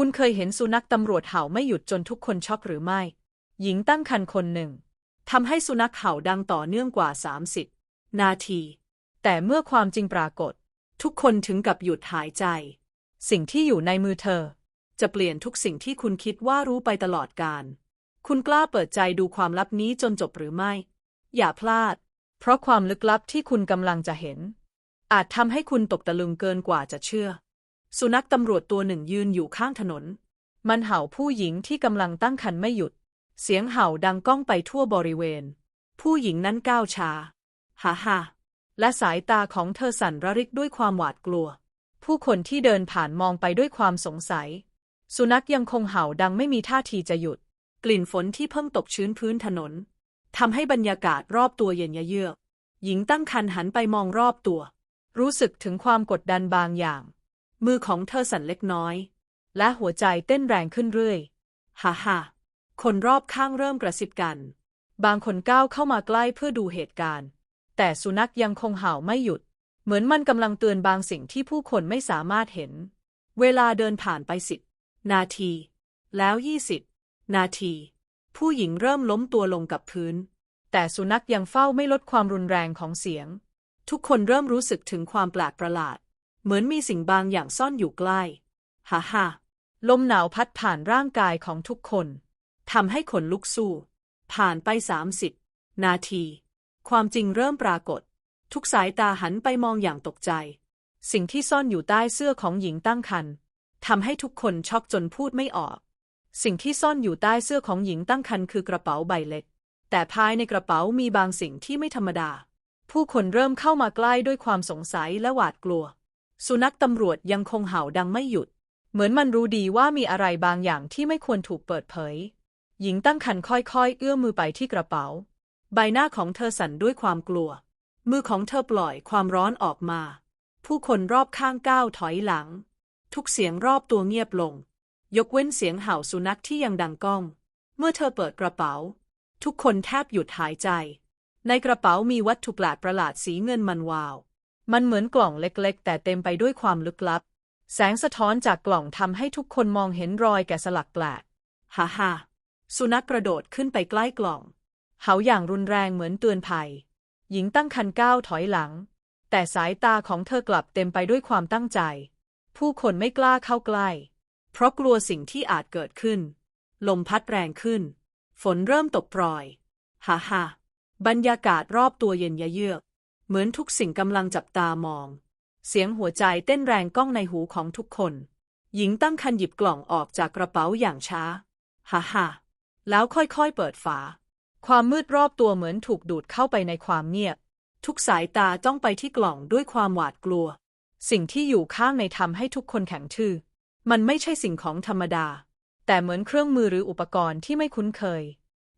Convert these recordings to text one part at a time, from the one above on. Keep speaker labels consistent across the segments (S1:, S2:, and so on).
S1: คุณเคยเห็นสุนัขตำรวจเห่าไม่หยุดจนทุกคนช็อกหรือไม่ หญิงตั้งครรภ์คนหนึ่งทำให้สุนัขเห่าดังต่อเนื่องกว่า 30 นาที แต่เมื่อความจริงปรากฏ ทุกคนถึงกับหยุดหายใจ สิ่งที่อยู่ในมือเธอ จะเปลี่ยนทุกสิ่งที่คุณคิดว่ารู้ไปตลอดกาลคุณกล้าเปิดใจดูความลับนี้จนจบหรือไม่ อย่าพลาด เพราะความลึกลับที่คุณกำลังจะเห็น อาจทำให้คุณตกตะลึงเกินกว่าจะเชื่อ สุนัขตำรวจตัวหนึ่งยืนอยู่ข้างถนน มันเห่าผู้หญิงที่กำลังตั้งครรภ์ไม่หยุด เสียงเห่าดังก้องไปทั่วบริเวณ ผู้หญิงนั้นก้าวช้าฮ่าฮ่าและสายตาของเธอสั่นระริกด้วยความหวาดกลัว ผู้คนที่เดินผ่านมองไปด้วยความสงสัย สุนัขยังคงเห่าดังไม่มีท่าทีจะหยุด กลิ่นฝนที่เพิ่งตกชื้นพื้นถนนทำให้บรรยากาศรอบตัวเย็นเยือก หญิงตั้งครรภ์หันไปมองรอบตัว รู้สึกถึงความกดดันบางอย่าง มือของเธอสั่นเล็กน้อย และหัวใจเต้นแรงขึ้นเรื่อย ฮ่าฮ่าคนรอบข้างเริ่มกระซิบกัน บางคนก้าวเข้ามาใกล้เพื่อดูเหตุการณ์ แต่สุนัขยังคงเห่าไม่หยุด เหมือนมันกำลังเตือนบางสิ่งที่ผู้คนไม่สามารถเห็น เวลาเดินผ่านไปสิบนาที แล้วยี่สิบนาที ผู้หญิงเริ่มล้มตัวลงกับพื้น แต่สุนัขยังเฝ้าไม่ลดความรุนแรงของเสียง ทุกคนเริ่มรู้สึกถึงความแปลกประหลาด เหมือนมีสิ่งบางอย่างซ่อนอยู่ใกล้ ฮ่าฮ่าลมหนาวพัดผ่านร่างกายของทุกคนทำให้ขนลุกสู้ ผ่านไปสามสิบนาที ความจริงเริ่มปรากฏ ทุกสายตาหันไปมองอย่างตกใจ สิ่งที่ซ่อนอยู่ใต้เสื้อของหญิงตั้งครรภ์ทำให้ทุกคนช็อกจนพูดไม่ออก สิ่งที่ซ่อนอยู่ใต้เสื้อของหญิงตั้งครรภ์คือกระเป๋าใบเล็ก แต่ภายในกระเป๋ามีบางสิ่งที่ไม่ธรรมดา ผู้คนเริ่มเข้ามาใกล้ด้วยความสงสัยและหวาดกลัว สุนัขตำรวจยังคงเห่าดังไม่หยุด เหมือนมันรู้ดีว่ามีอะไรบางอย่างที่ไม่ควรถูกเปิดเผย หญิงตั้งครรภ์ค่อยๆ เอื้อมมือไปที่กระเป๋า ใบหน้าของเธอสั่นด้วยความกลัว มือของเธอปล่อยความร้อนออกมา ผู้คนรอบข้างก้าวถอยหลัง ทุกเสียงรอบตัวเงียบลง ยกเว้นเสียงเห่าสุนัขที่ยังดังก้อง เมื่อเธอเปิดกระเป๋า ทุกคนแทบหยุดหายใจ ในกระเป๋ามีวัตถุแปลกประหลาดสีเงินมันวาว มันเหมือนกล่องเล็กๆ แต่เต็มไปด้วยความลึกลับ แสงสะท้อนจากกล่องทำให้ทุกคนมองเห็นรอยแกะสลักแปลกฮ่าฮ่าสุนัขกระโดดขึ้นไปใกล้กล่อง เห่าอย่างรุนแรงเหมือนเตือนภัย หญิงตั้งคันก้าวถอยหลัง แต่สายตาของเธอกลับเต็มไปด้วยความตั้งใจ ผู้คนไม่กล้าเข้าใกล้ เพราะกลัวสิ่งที่อาจเกิดขึ้น ลมพัดแรงขึ้น ฝนเริ่มตกปล่อย ฮ่าฮ่าบรรยากาศรอบตัวเย็นยะเยือก เหมือนทุกสิ่งกำลังจับตามอง เสียงหัวใจเต้นแรงก้องในหูของทุกคน หญิงตั้งคันหยิบกล่องออกจากกระเป๋าอย่างช้า ฮ่าฮ่าแล้วค่อยๆเปิดฝา ความมืดรอบตัวเหมือนถูกดูดเข้าไปในความเงียบ ทุกสายตาจ้องไปที่กล่องด้วยความหวาดกลัว สิ่งที่อยู่ข้างในทำให้ทุกคนแข็งทื่อ มันไม่ใช่สิ่งของธรรมดา แต่เหมือนเครื่องมือหรืออุปกรณ์ที่ไม่คุ้นเคย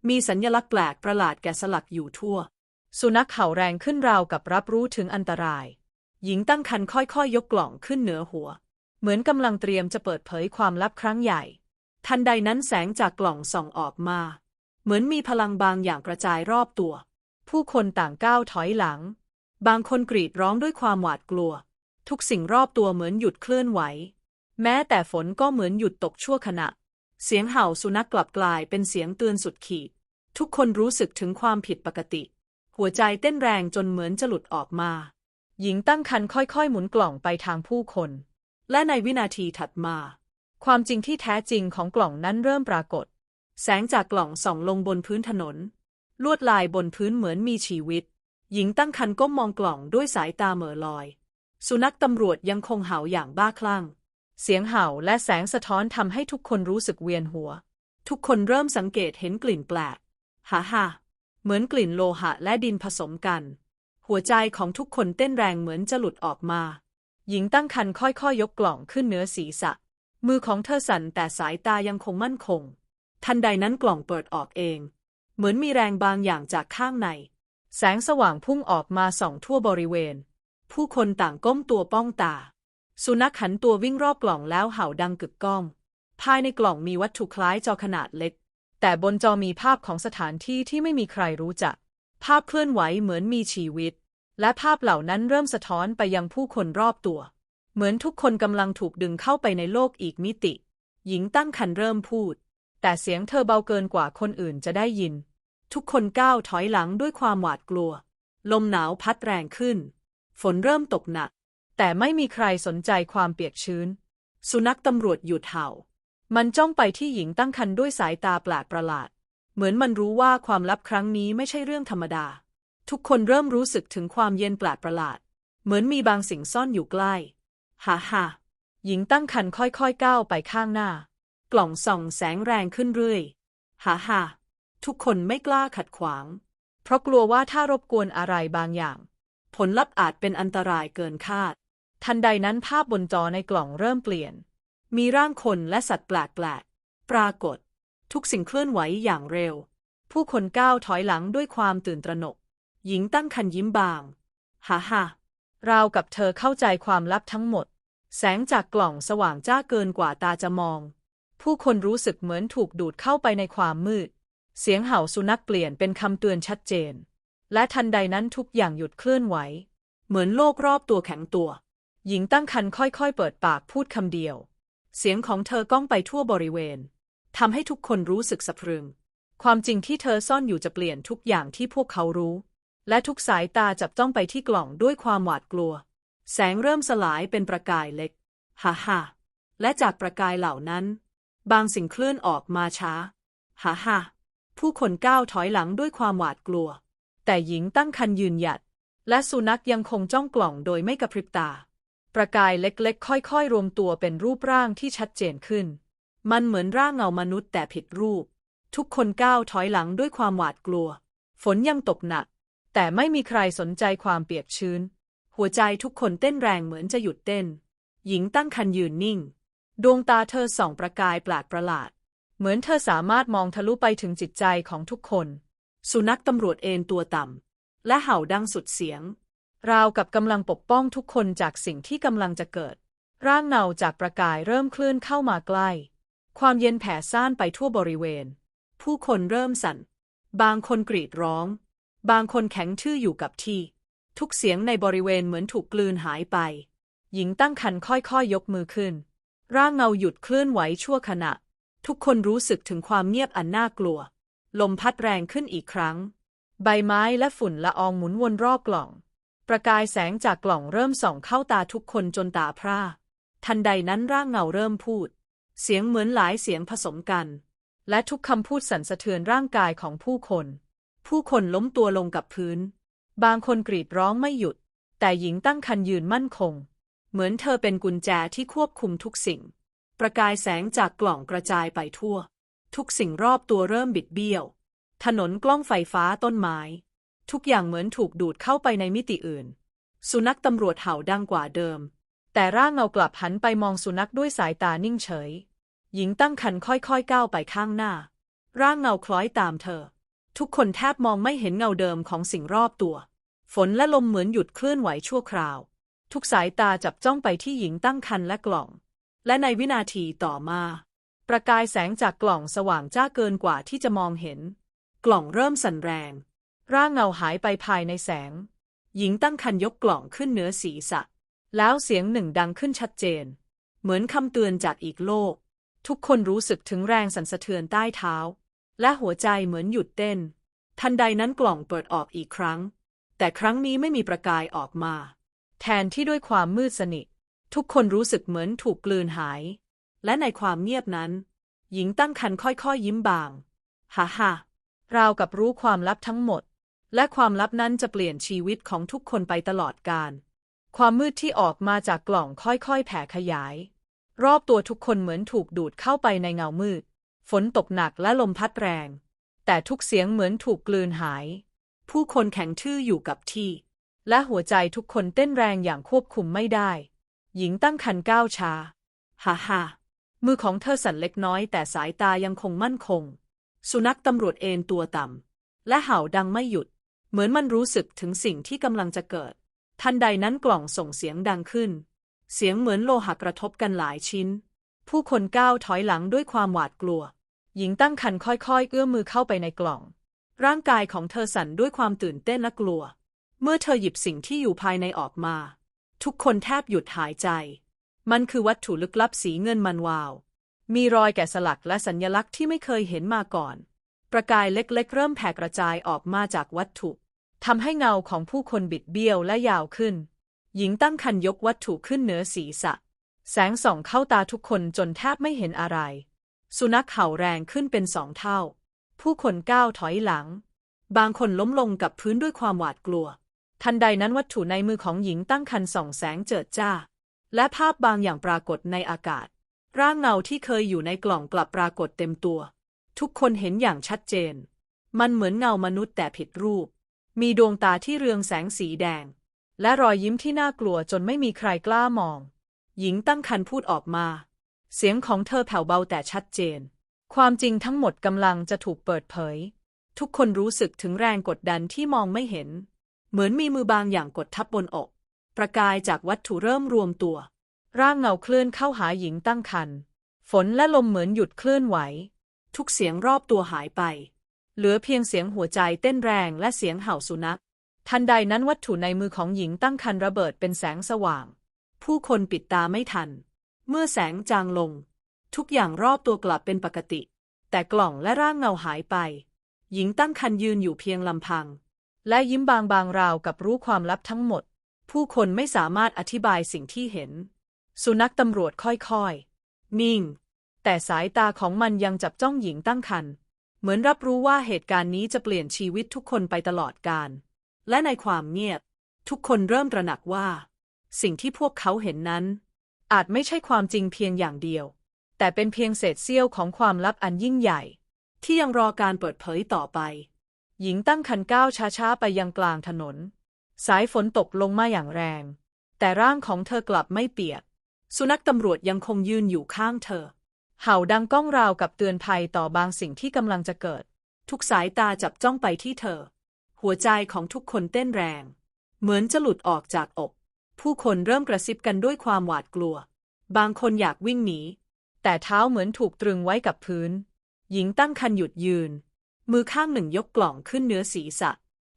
S1: มีสัญลักษณ์แปลกประหลาดแกะสลักอยู่ทั่ว สุนัขเห่าแรงขึ้นราวกับรับรู้ถึงอันตราย หญิงตั้งครรภ์ค่อยๆยยกกล่องขึ้นเหนือหัว เหมือนกำลังเตรียมจะเปิดเผยความลับครั้งใหญ่ ทันใดนั้นแสงจากกล่องส่องออกมา เหมือนมีพลังบางอย่างกระจายรอบตัว ผู้คนต่างก้าวถอยหลัง บางคนกรีดร้องด้วยความหวาดกลัว ทุกสิ่งรอบตัวเหมือนหยุดเคลื่อนไหว แม้แต่ฝนก็เหมือนหยุดตกชั่วขณะ เสียงเห่าสุนัขกลับกลายเป็นเสียงเตือนสุดขีด ทุกคนรู้สึกถึงความผิดปกติ หัวใจเต้นแรงจนเหมือนจะหลุดออกมา หญิงตั้งครรภ์ค่อยๆ หมุนกล่องไปทางผู้คน และในวินาทีถัดมา ความจริงที่แท้จริงของกล่องนั้นเริ่มปรากฏ แสงจากกล่องส่องลงบนพื้นถนน ลวดลายบนพื้นเหมือนมีชีวิต หญิงตั้งครรภ์ก้มมองกล่องด้วยสายตาเหม่อลอย สุนัขตำรวจยังคงเห่าอย่างบ้าคลั่ง เสียงเห่าและแสงสะท้อนทำให้ทุกคนรู้สึกเวียนหัว ทุกคนเริ่มสังเกตเห็นกลิ่นแปลกฮ่าฮ่า เหมือนกลิ่นโลหะและดินผสมกัน หัวใจของทุกคนเต้นแรงเหมือนจะหลุดออกมา หญิงตั้งครรภ์ค่อยๆยยกกล่องขึ้นเหนือศีรษะ มือของเธอสั่นแต่สายตายังคงมั่นคง ทันใดนั้นกล่องเปิดออกเอง เหมือนมีแรงบางอย่างจากข้างใน แสงสว่างพุ่งออกมาส่องทั่วบริเวณ ผู้คนต่างก้มตัวป้องตา สุนัขหันตัววิ่งรอบกล่องแล้วเห่าดังกึกก้อง ภายในกล่องมีวัตถุคล้ายจอขนาดเล็ก แต่บนจอมีภาพของสถานที่ที่ไม่มีใครรู้จัก ภาพเคลื่อนไหวเหมือนมีชีวิต และภาพเหล่านั้นเริ่มสะท้อนไปยังผู้คนรอบตัว เหมือนทุกคนกำลังถูกดึงเข้าไปในโลกอีกมิติ หญิงตั้งครรภ์เริ่มพูด แต่เสียงเธอเบาเกินกว่าคนอื่นจะได้ยิน ทุกคนก้าวถอยหลังด้วยความหวาดกลัว ลมหนาวพัดแรงขึ้น ฝนเริ่มตกหนัก แต่ไม่มีใครสนใจความเปียกชื้น สุนัขตำรวจหยุดเห่า มันจ้องไปที่หญิงตั้งครรภ์ด้วยสายตาแปลกประหลาด เหมือนมันรู้ว่าความลับครั้งนี้ไม่ใช่เรื่องธรรมดา ทุกคนเริ่มรู้สึกถึงความเย็นแปลกประหลาด เหมือนมีบางสิ่งซ่อนอยู่ใกล้ฮ่าฮ่าหญิงตั้งครรภ์ค่อยๆก้าวไปข้างหน้า กล่องส่องแสงแรงขึ้นเรื่อยฮ่าฮ่าทุกคนไม่กล้าขัดขวาง เพราะกลัวว่าถ้ารบกวนอะไรบางอย่าง ผลลัพธ์อาจเป็นอันตรายเกินคาด ทันใดนั้นภาพบนจอในกล่องเริ่มเปลี่ยน มีร่างคนและสัตว์แปลกๆ ปรากฏ ทุกสิ่งเคลื่อนไหวอย่างเร็ว ผู้คนก้าวถอยหลังด้วยความตื่นตระหนก หญิงตั้งคันยิ้มบาง ฮ่าฮ่าราวกับเธอเข้าใจความลับทั้งหมด แสงจากกล่องสว่างจ้าเกินกว่าตาจะมอง ผู้คนรู้สึกเหมือนถูกดูดเข้าไปในความมืด เสียงเห่าสุนัขเปลี่ยนเป็นคำเตือนชัดเจน และทันใดนั้นทุกอย่างหยุดเคลื่อนไหว เหมือนโลกรอบตัวแข็งตัว หญิงตั้งคันค่อยๆ เปิดปากพูดคำเดียว เสียงของเธอก้องไปทั่วบริเวณทำให้ทุกคนรู้สึกสะพรึง ความจริงที่เธอซ่อนอยู่จะเปลี่ยนทุกอย่างที่พวกเขารู้ และทุกสายตาจับจ้องไปที่กล่องด้วยความหวาดกลัว แสงเริ่มสลายเป็นประกายเล็ก ฮ่าฮ่าและจากประกายเหล่านั้น บางสิ่งเคลื่อนออกมาช้า ฮ่าฮ่าผู้คนก้าวถอยหลังด้วยความหวาดกลัว แต่หญิงตั้งคันยืนหยัด และสุนัขยังคงจ้องกล่องโดยไม่กระพริบตา ประกายเล็กๆ ค่อยๆ รวมตัวเป็นรูปร่างที่ชัดเจนขึ้น มันเหมือนร่างเงามนุษย์แต่ผิดรูป ทุกคนก้าวถอยหลังด้วยความหวาดกลัว ฝนยังตกหนัก แต่ไม่มีใครสนใจความเปียกชื้น หัวใจทุกคนเต้นแรงเหมือนจะหยุดเต้น หญิงตั้งคันยืนนิ่ง ดวงตาเธอส่องประกายแปลกประหลาด เหมือนเธอสามารถมองทะลุไปถึงจิตใจของทุกคน สุนัขตำรวจเอนตัวต่ำและเห่าดังสุดเสียง ราวกับกำลังปกป้องทุกคนจากสิ่งที่กำลังจะเกิด ร่างเงาจากประกายเริ่มเคลื่อนเข้ามาใกล้ ความเย็นแผ่ซ่านไปทั่วบริเวณ ผู้คนเริ่มสั่น บางคนกรีดร้อง บางคนแข็งทื่ออยู่กับที่ ทุกเสียงในบริเวณเหมือนถูกกลืนหายไป หญิงตั้งคันค่อยๆยยกมือขึ้น ร่างเงาหยุดเคลื่อนไหวชั่วขณะ ทุกคนรู้สึกถึงความเงียบอันน่ากลัว ลมพัดแรงขึ้นอีกครั้ง ใบไม้และฝุ่นละอองหมุนวนรอบกล่อง ประกายแสงจากกล่องเริ่มส่องเข้าตาทุกคนจนตาพร่า ทันใดนั้นร่างเงาเริ่มพูด เสียงเหมือนหลายเสียงผสมกัน และทุกคำพูดสั่นสะเทือนร่างกายของผู้คน ผู้คนล้มตัวลงกับพื้น บางคนกรีดร้องไม่หยุด แต่หญิงตั้งคันยืนมั่นคง เหมือนเธอเป็นกุญแจที่ควบคุมทุกสิ่ง ประกายแสงจากกล่องกระจายไปทั่ว ทุกสิ่งรอบตัวเริ่มบิดเบี้ยว ถนนกล้องไฟฟ้าต้นไม้ ทุกอย่างเหมือนถูกดูดเข้าไปในมิติอื่น สุนัขตำรวจเห่าดังกว่าเดิม แต่ร่างเงากลับหันไปมองสุนัขด้วยสายตานิ่งเฉย หญิงตั้งคันค่อยๆก้าวไปข้างหน้า ร่างเงาคล้อยตามเธอ ทุกคนแทบมองไม่เห็นเงาเดิมของสิ่งรอบตัว ฝนและลมเหมือนหยุดเคลื่อนไหวชั่วคราว ทุกสายตาจับจ้องไปที่หญิงตั้งคันและกล่อง และในวินาทีต่อมา ประกายแสงจากกล่องสว่างจ้าเกินกว่าที่จะมองเห็น กล่องเริ่มสั่นแรง ร่างเงาหายไปภายในแสง หญิงตั้งคันยกกล่องขึ้นเหนือศีรษะ แล้วเสียงหนึ่งดังขึ้นชัดเจน เหมือนคำเตือนจากอีกโลก ทุกคนรู้สึกถึงแรงสั่นสะเทือนใต้เท้า และหัวใจเหมือนหยุดเต้น ทันใดนั้นกล่องเปิดออกอีกครั้ง แต่ครั้งนี้ไม่มีประกายออกมา แทนที่ด้วยความมืดสนิท ทุกคนรู้สึกเหมือนถูกกลืนหาย และในความเงียบนั้น หญิงตั้งคันค่อยๆยิ้มบาง ฮ่าฮ่าราวกับรู้ความลับทั้งหมด และความลับนั้นจะเปลี่ยนชีวิตของทุกคนไปตลอดกาลความมืดที่ออกมาจากกล่องค่อยๆ แผ่ขยาย รอบตัวทุกคนเหมือนถูกดูดเข้าไปในเงามืด ฝนตกหนักและลมพัดแรง แต่ทุกเสียงเหมือนถูกกลืนหาย ผู้คนแข็งทื่ออยู่กับที่ และหัวใจทุกคนเต้นแรงอย่างควบคุมไม่ได้ หญิงตั้งคันก้าวช้าฮ่าฮ่ามือของเธอสั่นเล็กน้อยแต่สายตายังคงมั่นคง สุนัขตำรวจเอนตัวต่ำและเห่าดังไม่หยุด เหมือนมันรู้สึกถึงสิ่งที่กำลังจะเกิด ทันใดนั้นกล่องส่งเสียงดังขึ้น เสียงเหมือนโลหะกระทบกันหลายชิ้น ผู้คนก้าวถอยหลังด้วยความหวาดกลัว หญิงตั้งคันค่อยๆ เอื้อมมือเข้าไปในกล่อง ร่างกายของเธอสั่นด้วยความตื่นเต้นและกลัว เมื่อเธอหยิบสิ่งที่อยู่ภายในออกมา ทุกคนแทบหยุดหายใจ มันคือวัตถุลึกลับสีเงินมันวาว มีรอยแกะสลักและสัญลักษณ์ที่ไม่เคยเห็นมาก่อน ประกายเล็กๆ เริ่มแผ่กระจายออกมาจากวัตถุทำให้เงาของผู้คนบิดเบี้ยวและยาวขึ้น หญิงตั้งคันยกวัตถุขึ้นเหนือศีรษะ แสงส่องเข้าตาทุกคนจนแทบไม่เห็นอะไร สุนัขเห่าแรงขึ้นเป็นสองเท่า ผู้คนก้าวถอยหลัง บางคนล้มลงกับพื้นด้วยความหวาดกลัว ทันใดนั้นวัตถุในมือของหญิงตั้งคันส่องแสงเจิดจ้า และภาพบางอย่างปรากฏในอากาศ ร่างเงาที่เคยอยู่ในกล่องกลับปรากฏเต็มตัว ทุกคนเห็นอย่างชัดเจน มันเหมือนเงามนุษย์แต่ผิดรูป มีดวงตาที่เรืองแสงสีแดง และรอยยิ้มที่น่ากลัวจนไม่มีใครกล้ามอง หญิงตั้งคันพูดออกมา เสียงของเธอแผ่วเบาแต่ชัดเจน ความจริงทั้งหมดกำลังจะถูกเปิดเผย ทุกคนรู้สึกถึงแรงกดดันที่มองไม่เห็น เหมือนมีมือบางอย่างกดทับบนอก ประกายจากวัตถุเริ่มรวมตัว ร่างเงาเคลื่อนเข้าหาหญิงตั้งคันฝนและลมเหมือนหยุดเคลื่อนไหว ทุกเสียงรอบตัวหายไป เหลือเพียงเสียงหัวใจเต้นแรงและเสียงเห่าสุนัข ทันใดนั้นวัตถุในมือของหญิงตั้งคันระเบิดเป็นแสงสว่าง ผู้คนปิดตาไม่ทัน เมื่อแสงจางลง ทุกอย่างรอบตัวกลับเป็นปกติ แต่กล่องและร่างเงาหายไป หญิงตั้งคันยืนอยู่เพียงลำพัง และยิ้มบางบางๆราวกับรู้ความลับทั้งหมด ผู้คนไม่สามารถอธิบายสิ่งที่เห็น สุนัขตำรวจค่อยๆ นิ่ง แต่สายตาของมันยังจับจ้องหญิงตั้งคันเหมือนรับรู้ว่าเหตุการณ์นี้จะเปลี่ยนชีวิตทุกคนไปตลอดกาลและในความเงียบ ทุกคนเริ่มตระหนักว่า สิ่งที่พวกเขาเห็นนั้น อาจไม่ใช่ความจริงเพียงอย่างเดียว แต่เป็นเพียงเศษเสี้ยวของความลับอันยิ่งใหญ่ ที่ยังรอการเปิดเผยต่อไป หญิงตั้งคันก้าวช้าๆไปยังกลางถนน สายฝนตกลงมาอย่างแรง แต่ร่างของเธอกลับไม่เปียก สุนัขตำรวจยังคงยืนอยู่ข้างเธอ เห่าดังก้องราวกับเตือนภัยต่อบางสิ่งที่กำลังจะเกิด ทุกสายตาจับจ้องไปที่เธอ หัวใจของทุกคนเต้นแรง เหมือนจะหลุดออกจากอก ผู้คนเริ่มกระซิบกันด้วยความหวาดกลัว บางคนอยากวิ่งหนี แต่เท้าเหมือนถูกตรึงไว้กับพื้น หญิงตั้งคันหยุดยืน มือข้างหนึ่งยกกล่องขึ้นเหนือศีรษะ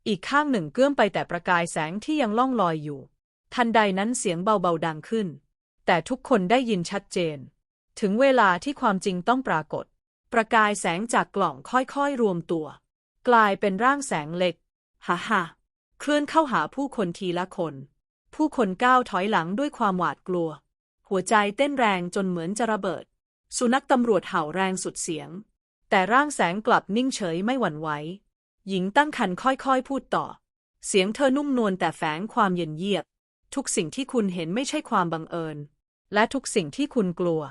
S1: อีกข้างหนึ่งเกื้อมไปแต่ประกายแสงที่ยังล่องลอยอยู่ ทันใดนั้นเสียงเบาๆดังขึ้น แต่ทุกคนได้ยินชัดเจน ถึงเวลาที่ความจริงต้องปรากฏ ประกายแสงจากกล่องค่อยๆรวมตัว กลายเป็นร่างแสงเล็กฮ่าฮ่าเคลื่อนเข้าหาผู้คนทีละคน ผู้คนก้าวถอยหลังด้วยความหวาดกลัว หัวใจเต้นแรงจนเหมือนจะระเบิด สุนัขตำรวจเห่าแรงสุดเสียง แต่ร่างแสงกลับนิ่งเฉยไม่หวั่นไหว หญิงตั้งคันค่อยๆพูดต่อ เสียงเธอนุ่มนวลแต่แฝงความเย็นเยียบ ทุกสิ่งที่คุณเห็นไม่ใช่ความบังเอิญ และทุกสิ่งที่คุณกลัว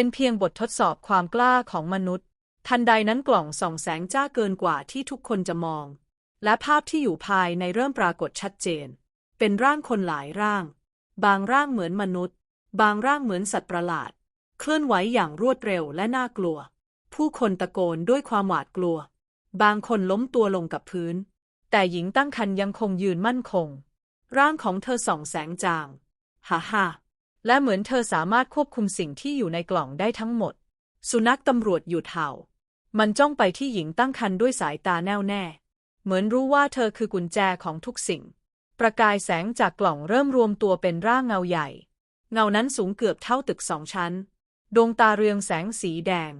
S1: เป็นเพียงบททดสอบความกล้าของมนุษย์ ทันใดนั้นกล่องส่องแสงจ้าเกินกว่าที่ทุกคนจะมอง และภาพที่อยู่ภายในเริ่มปรากฏชัดเจน เป็นร่างคนหลายร่าง บางร่างเหมือนมนุษย์ บางร่างเหมือนสัตว์ประหลาด เคลื่อนไหวอย่างรวดเร็วและน่ากลัว ผู้คนตะโกนด้วยความหวาดกลัว บางคนล้มตัวลงกับพื้น แต่หญิงตั้งครรภ์ยังคงยืนมั่นคง ร่างของเธอส่องแสงจาง ฮ่าฮ่า และเหมือนเธอสามารถควบคุมสิ่งที่อยู่ในกล่องได้ทั้งหมด สุนัขตำรวจหยุดเห่า มันจ้องไปที่หญิงตั้งครรภ์ด้วยสายตาแน่วแน่ เหมือนรู้ว่าเธอคือกุญแจของทุกสิ่ง ประกายแสงจากกล่องเริ่มรวมตัวเป็นร่างเงาใหญ่ เงานั้นสูงเกือบเท่าตึกสองชั้น ดวงตาเรืองแสงสีแดง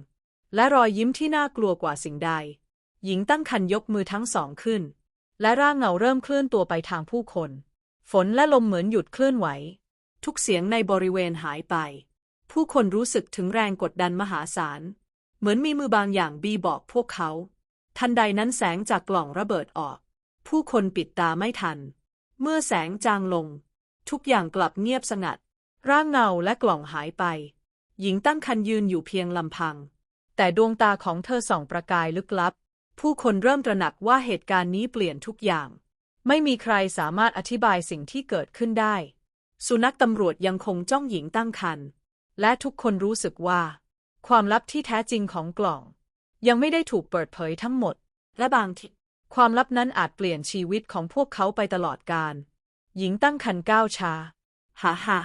S1: และรอยยิ้มที่น่ากลัวกว่าสิ่งใด หญิงตั้งครรภ์ยกมือทั้งสองขึ้น และร่างเงาเริ่มเคลื่อนตัวไปทางผู้คน ฝนและลมเหมือนหยุดเคลื่อนไหว ทุกเสียงในบริเวณหายไป ผู้คนรู้สึกถึงแรงกดดันมหาศาล เหมือนมีมือบางอย่างบีบอกพวกเขา ทันใดนั้นแสงจากกล่องระเบิดออก ผู้คนปิดตาไม่ทัน เมื่อแสงจางลง ทุกอย่างกลับเงียบสงัด ร่างเงาและกล่องหายไป หญิงตั้งคันยืนอยู่เพียงลำพัง แต่ดวงตาของเธอส่องประกายลึกลับ ผู้คนเริ่มตระหนักว่าเหตุการณ์นี้เปลี่ยนทุกอย่าง ไม่มีใครสามารถอธิบายสิ่งที่เกิดขึ้นได้ สุนัขตำรวจยังคงจ้องหญิงตั้งคันและทุกคนรู้สึกว่า ความลับที่แท้จริงของกล่อง ยังไม่ได้ถูกเปิดเผยทั้งหมด และบางทีความลับนั้นอาจเปลี่ยนชีวิตของพวกเขาไปตลอดกาลหญิงตั้งคันก้าวช้าฮ่าฮ่า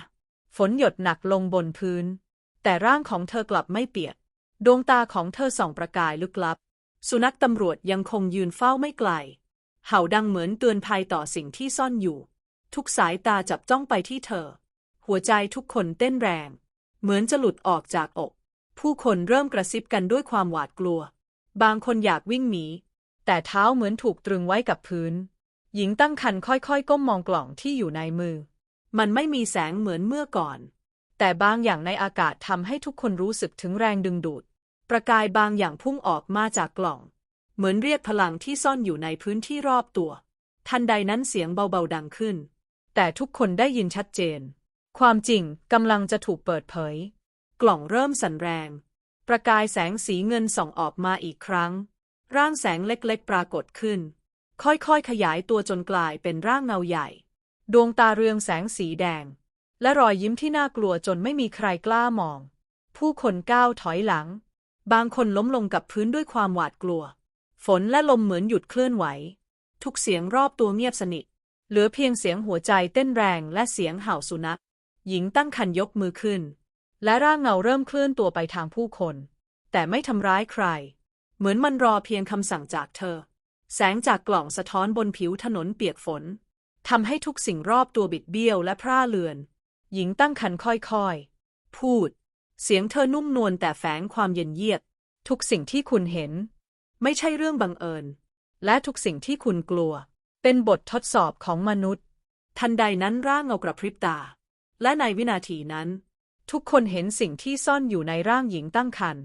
S1: ฝนหยดหนักลงบนพื้น แต่ร่างของเธอกลับไม่เปียก ดวงตาของเธอส่องประกายลึกลับ สุนัขตำรวจยังคงยืนเฝ้าไม่ไกล เห่าดังเหมือนเตือนภัยต่อสิ่งที่ซ่อนอยู่ ทุกสายตาจับจ้องไปที่เธอ หัวใจทุกคนเต้นแรง เหมือนจะหลุดออกจากอก ผู้คนเริ่มกระซิบกันด้วยความหวาดกลัว บางคนอยากวิ่งหนี แต่เท้าเหมือนถูกตรึงไว้กับพื้น หญิงตั้งครรภ์ค่อยๆ ก้มมองกล่องที่อยู่ในมือ มันไม่มีแสงเหมือนเมื่อก่อน แต่บางอย่างในอากาศทำให้ทุกคนรู้สึกถึงแรงดึงดูด ประกายบางอย่างพุ่งออกมาจากกล่อง เหมือนเรียกพลังที่ซ่อนอยู่ในพื้นที่รอบตัว ทันใดนั้นเสียงเบาๆดังขึ้น แต่ทุกคนได้ยินชัดเจน ความจริงกำลังจะถูกเปิดเผย กล่องเริ่มสั่นแรง ประกายแสงสีเงินส่องออกมาอีกครั้ง ร่างแสงเล็กๆ ปรากฏขึ้น ค่อยๆ ขยายตัวจนกลายเป็นร่างเงาใหญ่ ดวงตาเรืองแสงสีแดง และรอยยิ้มที่น่ากลัวจนไม่มีใครกล้ามอง ผู้คนก้าวถอยหลัง บางคนล้มลงกับพื้นด้วยความหวาดกลัว ฝนและลมเหมือนหยุดเคลื่อนไหว ทุกเสียงรอบตัวเงียบสนิท เหลือเพียงเสียงหัวใจเต้นแรงและเสียงเห่าสุนัข หญิงตั้งครรภ์ยกมือขึ้น และร่างเงาเริ่มเคลื่อนตัวไปทางผู้คน แต่ไม่ทำร้ายใคร เหมือนมันรอเพียงคำสั่งจากเธอ แสงจากกล่องสะท้อนบนผิวถนนเปียกฝนทำให้ทุกสิ่งรอบตัวบิดเบี้ยวและพร่าเลือน หญิงตั้งครรภ์ค่อยๆ พูด เสียงเธอนุ่มนวลแต่แฝงความเย็นเยียบทุกสิ่งที่คุณเห็น ไม่ใช่เรื่องบังเอิญ และทุกสิ่งที่คุณกลัว เป็นบททดสอบของมนุษย์ ทันใดนั้นร่างเงากระพริบตา และในวินาทีนั้น ทุกคนเห็นสิ่งที่ซ่อนอยู่ในร่างหญิงตั้งครรภ์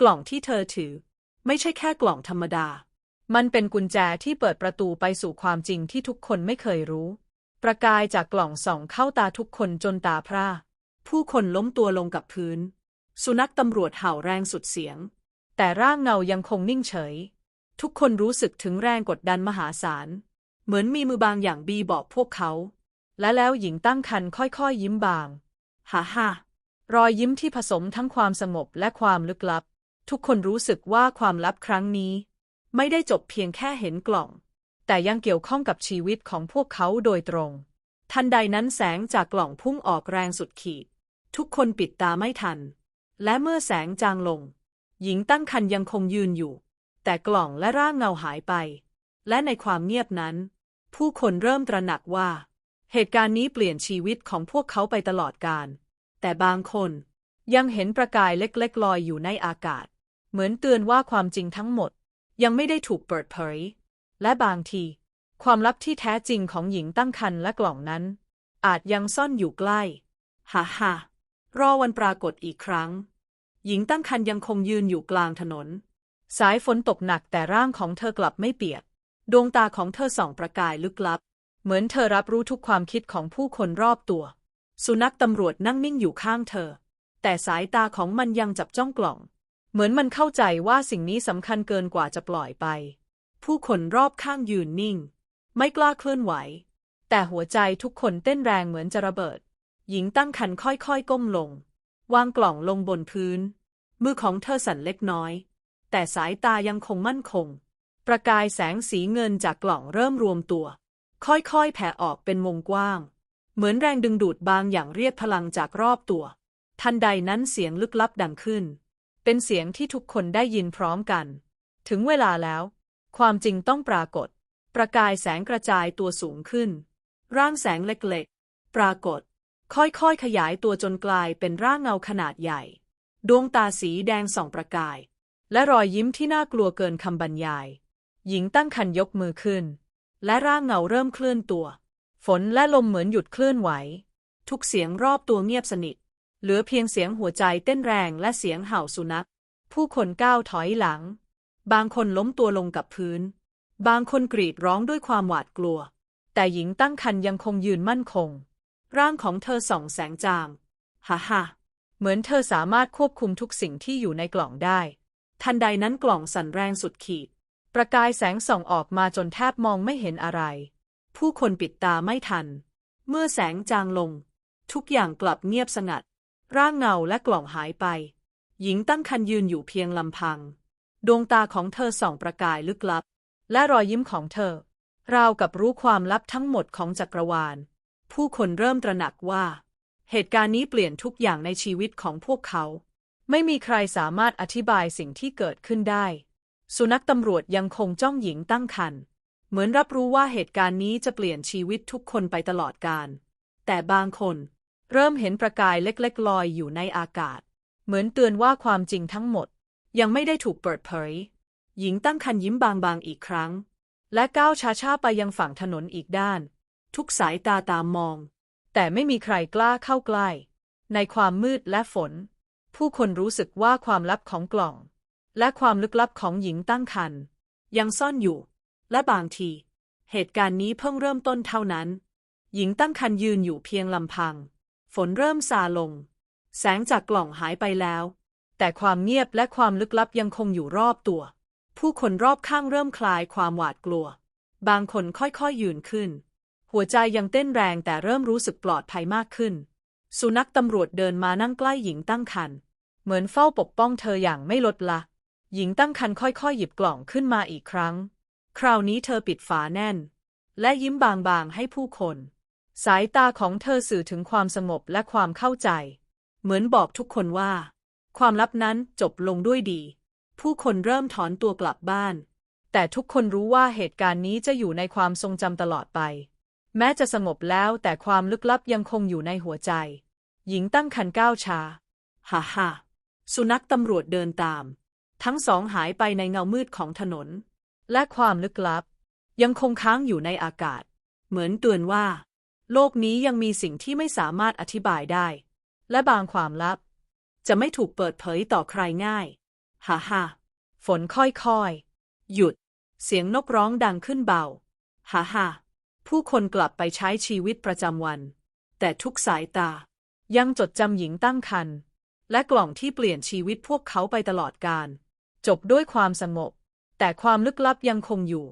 S1: กล่องที่เธอถือ ไม่ใช่แค่กล่องธรรมดา มันเป็นกุญแจที่เปิดประตูไปสู่ความจริงที่ทุกคนไม่เคยรู้ ประกายจากกล่องส่องเข้าตาทุกคนจนตาพร่าผู้คนล้มตัวลงกับพื้น สุนัขตำรวจเห่าแรงสุดเสียง แต่ร่างเงายังคงนิ่งเฉย ทุกคนรู้สึกถึงแรงกดดันมหาศาล เหมือนมีมือบางอย่างบีบอกพวกเขา และแล้วหญิงตั้งครรภ์ค่อยๆยิ้มบาง ฮ่าฮ่ารอยยิ้มที่ผสมทั้งความสงบและความลึกลับ ทุกคนรู้สึกว่าความลับครั้งนี้ ไม่ได้จบเพียงแค่เห็นกล่อง แต่ยังเกี่ยวข้องกับชีวิตของพวกเขาโดยตรง ทันใดนั้นแสงจากกล่องพุ่งออกแรงสุดขีด ทุกคนปิดตาไม่ทัน และเมื่อแสงจางลง หญิงตั้งครรภ์ยังคงยืนอยู่ แต่กล่องและร่างเงาหายไป และในความเงียบนั้น ผู้คนเริ่มตระหนักว่า เหตุการณ์นี้เปลี่ยนชีวิตของพวกเขาไปตลอดกาลแต่บางคนยังเห็นประกายเล็กๆลอยอยู่ในอากาศ เหมือนเตือนว่าความจริงทั้งหมด ยังไม่ได้ถูกเปิดเผย และบางที ความลับที่แท้จริงของหญิงตั้งครรภ์และกล่องนั้น อาจยังซ่อนอยู่ใกล้ฮ่าฮ่ารอวันปรากฏอีกครั้ง หญิงตั้งครรภ์ยังคงยืนอยู่กลางถนน สายฝนตกหนักแต่ร่างของเธอกลับไม่เปียก ดวงตาของเธอส่องประกายลึกลับ เหมือนเธอรับรู้ทุกความคิดของผู้คนรอบตัว สุนัขตำรวจนั่งนิ่งอยู่ข้างเธอ แต่สายตาของมันยังจับจ้องกล่อง เหมือนมันเข้าใจว่าสิ่งนี้สำคัญเกินกว่าจะปล่อยไป ผู้คนรอบข้างยืนนิ่ง ไม่กล้าเคลื่อนไหว แต่หัวใจทุกคนเต้นแรงเหมือนจะระเบิด หญิงตั้งครรภ์ค่อยๆก้มลง วางกล่องลงบนพื้น มือของเธอสั่นเล็กน้อย แต่สายตายังคงมั่นคง ประกายแสงสีเงินจากกล่องเริ่มรวมตัว ค่อยๆ แผ่ออกเป็นวงกว้าง เหมือนแรงดึงดูดบางอย่างเรียกพลังจากรอบตัว ทันใดนั้นเสียงลึกลับดังขึ้น เป็นเสียงที่ทุกคนได้ยินพร้อมกัน ถึงเวลาแล้ว ความจริงต้องปรากฏ ประกายแสงกระจายตัวสูงขึ้น ร่างแสงเล็กๆ ปรากฏ ค่อยๆ ขยายตัวจนกลายเป็นร่างเงาขนาดใหญ่ ดวงตาสีแดงส่องประกาย และรอยยิ้มที่น่ากลัวเกินคำบรรยาย หญิงตั้งครรภ์ยกมือขึ้น และร่างเงาเริ่มเคลื่อนตัว ฝนและลมเหมือนหยุดเคลื่อนไหว ทุกเสียงรอบตัวเงียบสนิท เหลือเพียงเสียงหัวใจเต้นแรงและเสียงเห่าสุนัข ผู้คนก้าวถอยหลัง บางคนล้มตัวลงกับพื้น บางคนกรีดร้องด้วยความหวาดกลัว แต่หญิงตั้งครรภ์ยังคงยืนมั่นคง ร่างของเธอส่องแสงจางฮ่าฮ่าเหมือนเธอสามารถควบคุมทุกสิ่งที่อยู่ในกล่องได้ ทันใดนั้นกล่องสั่นแรงสุดขีด ประกายแสงส่องออกมาจนแทบมองไม่เห็นอะไร ผู้คนปิดตาไม่ทัน เมื่อแสงจางลง ทุกอย่างกลับเงียบสงัด ร่างเงาและกล่องหายไป หญิงตั้งครรภ์ยืนอยู่เพียงลำพัง ดวงตาของเธอส่องประกายลึกลับ และรอยยิ้มของเธอ ราวกับรู้ความลับทั้งหมดของจักรวาล ผู้คนเริ่มตระหนักว่า เหตุการณ์นี้เปลี่ยนทุกอย่างในชีวิตของพวกเขา ไม่มีใครสามารถอธิบายสิ่งที่เกิดขึ้นได้ สุนัขตำรวจยังคงจ้องหญิงตั้งครรภ์เหมือนรับรู้ว่าเหตุการณ์นี้จะเปลี่ยนชีวิตทุกคนไปตลอดกาลแต่บางคน เริ่มเห็นประกายเล็กๆลอยอยู่ในอากาศ เหมือนเตือนว่าความจริงทั้งหมด ยังไม่ได้ถูกเปิดเผย หญิงตั้งคันยิ้มบางๆอีกครั้ง และก้าวช้าๆไปยังฝั่งถนนอีกด้าน ทุกสายตาตามมอง แต่ไม่มีใครกล้าเข้าใกล้ ในความมืดและฝน ผู้คนรู้สึกว่าความลับของกล่อง และความลึกลับของหญิงตั้งครรภ์ยังซ่อนอยู่ และบางที เหตุการณ์นี้เพิ่งเริ่มต้นเท่านั้น หญิงตั้งครรภ์ยืนอยู่เพียงลำพัง ฝนเริ่มซาลง แสงจากกล่องหายไปแล้ว แต่ความเงียบและความลึกลับยังคงอยู่รอบตัว ผู้คนรอบข้างเริ่มคลายความหวาดกลัว บางคนค่อยๆยืนขึ้น หัวใจยังเต้นแรงแต่เริ่มรู้สึกปลอดภัยมากขึ้น สุนัขตำรวจเดินมานั่งใกล้หญิงตั้งครรภ์เหมือนเฝ้าปกป้องเธออย่างไม่ลดละ หญิงตั้งครรภ์ค่อยๆ หยิบกล่องขึ้นมาอีกครั้ง คราวนี้เธอปิดฝาแน่น และยิ้มบางๆให้ผู้คน สายตาของเธอสื่อถึงความสงบและความเข้าใจ เหมือนบอกทุกคนว่า ความลับนั้นจบลงด้วยดี ผู้คนเริ่มถอนตัวกลับบ้าน แต่ทุกคนรู้ว่าเหตุการณ์นี้จะอยู่ในความทรงจำตลอดไป แม้จะสงบแล้วแต่ความลึกลับยังคงอยู่ในหัวใจ หญิงตั้งคันก้าวช้า ฮ่าฮ่าสุนัขตำรวจเดินตาม ทั้งสองหายไปในเงามืดของถนน และความลึกลับ ยังคงค้างอยู่ในอากาศ เหมือนเตือนว่า โลกนี้ยังมีสิ่งที่ไม่สามารถอธิบายได้ และบางความลับ จะไม่ถูกเปิดเผยต่อใครง่าย ฮ่าฮ่าฝนค่อยๆ หยุด เสียงนกร้องดังขึ้นเบา ฮ่าฮ่าผู้คนกลับไปใช้ชีวิตประจำวัน แต่ทุกสายตา ยังจดจำหญิงตั้งครรภ์และกล่องที่เปลี่ยนชีวิตพวกเขาไปตลอดกาล จบด้วยความสงบแต่ความลึกลับยังคงอยู่